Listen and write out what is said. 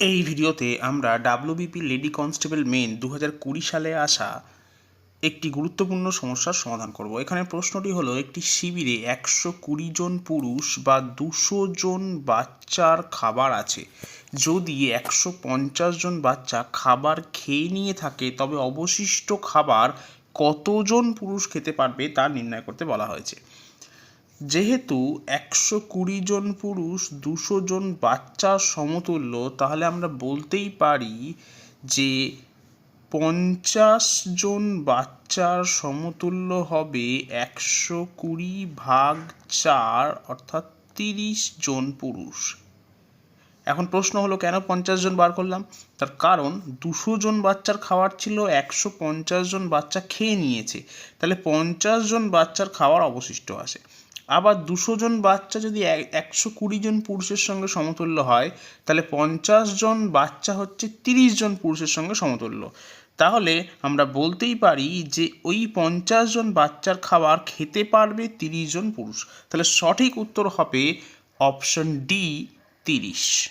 এই ভিডিওতে আমরা ডাব্লিউবিপি লেডি কনস্টেবল মেন দু হাজার কুড়ি সালে আসা একটি গুরুত্বপূর্ণ সমস্যার সমাধান করব। এখানে প্রশ্নটি হলো, একটি শিবিরে একশো কুড়ি জন পুরুষ বা দুশো জন বাচ্চার খাবার আছে। যদি একশো পঞ্চাশ জন বাচ্চা খাবার খেয়ে নিয়ে থাকে, তবে অবশিষ্ট খাবার কতজন পুরুষ খেতে পারবে তা নির্ণয় করতে বলা হয়েছে। যেহেতু একশো কুড়ি জন পুরুষ, দুশো জন বাচ্চার সমতুল্য, তাহলে আমরা বলতেই পারি যে পঞ্চাশ জন বাচ্চার সমতুল্য হবে একশো কুড়ি ভাগ চার, অর্থাৎ তিরিশ জন পুরুষ। এখন প্রশ্ন হলো, কেন পঞ্চাশ জন বার করলাম? তার কারণ দুশো জন বাচ্চার খাবার ছিল, একশো পঞ্চাশ জন বাচ্চা খেয়ে নিয়েছে। তাহলে পঞ্চাশ জন বাচ্চার খাবার অবশিষ্ট আছে। আবার দুশো জন বাচ্চা যদি এক- একশো কুড়ি জন পুরুষের সঙ্গে সমতুল্য হয়, তাহলে পঞ্চাশ জন বাচ্চা হচ্ছে তিরিশ জন পুরুষের সঙ্গে সমতুল্য। তাহলে আমরা বলতেই পারি যে, ওই পঞ্চাশ জন বাচ্চার খাবার খেতে পারবে তিরিশ জন পুরুষ। তাহলে সঠিক উত্তর হবে অপশন ডি, তিরিশ।